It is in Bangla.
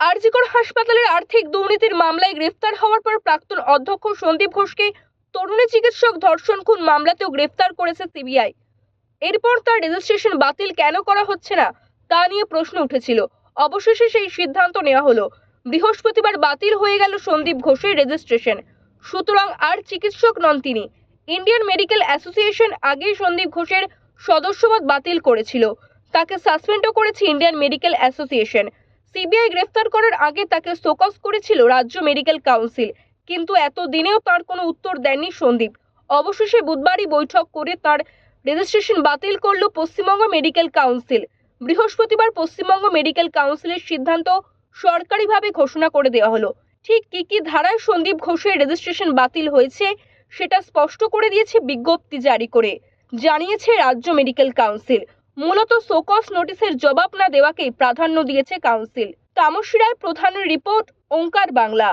আরজিকর হাসপাতালের আর্থিক দুর্নীতির মামলায় গ্রেফতার হওয়ার পর প্রাক্তন অধ্যক্ষ সন্দীপ ঘোষকে তরুণী চিকিৎসক ধর্ষণ খুন মামলাতেও গ্রেফতার করেছে সিবিআই। এরপর তার রেজিস্ট্রেশন বাতিল কেন করা হচ্ছে না, তা নিয়ে প্রশ্ন উঠেছিল। অবশেষে সেই সিদ্ধান্ত নেওয়া হলো। বৃহস্পতিবার বাতিল হয়ে গেল সন্দীপ ঘোষের রেজিস্ট্রেশন। সুতরাং আর চিকিৎসক নন তিনি। ইন্ডিয়ান মেডিকেল অ্যাসোসিয়েশন আগেই সন্দীপ ঘোষের সদস্যপদ বাতিল করেছিল। তাকে সাসপেন্ডও করেছে ইন্ডিয়ান মেডিকেল অ্যাসোসিয়েশন। সিবিআই গ্রেফতার করার আগে তাকে শোকস করেছিল রাজ্য মেডিকেল কাউন্সিল, কিন্তু এত দিনেও তার কোনো উত্তর দেননি সন্দীপ। অবশেষে বুধবারই বৈঠক করে তার রেজিস্ট্রেশন বাতিল করল পশ্চিমবঙ্গ মেডিকেল কাউন্সিল। বৃহস্পতিবার পশ্চিমবঙ্গ মেডিকেল কাউন্সিলের সিদ্ধান্ত সরকারিভাবে ঘোষণা করে দেওয়া হলো। ঠিক কি কি ধারায় সন্দীপ ঘোষের রেজিস্ট্রেশন বাতিল হয়েছে সেটা স্পষ্ট করে দিয়েছে বিজ্ঞপ্তি জারি করে। জানিয়েছে রাজ্য মেডিকেল কাউন্সিল। মূলত সোকস নোটিশের জবাব না দেওয়াকেই প্রাধান্য দিয়েছে কাউন্সিল। তামসিরায় প্রধান রিপোর্ট ওঙ্কার বাংলা।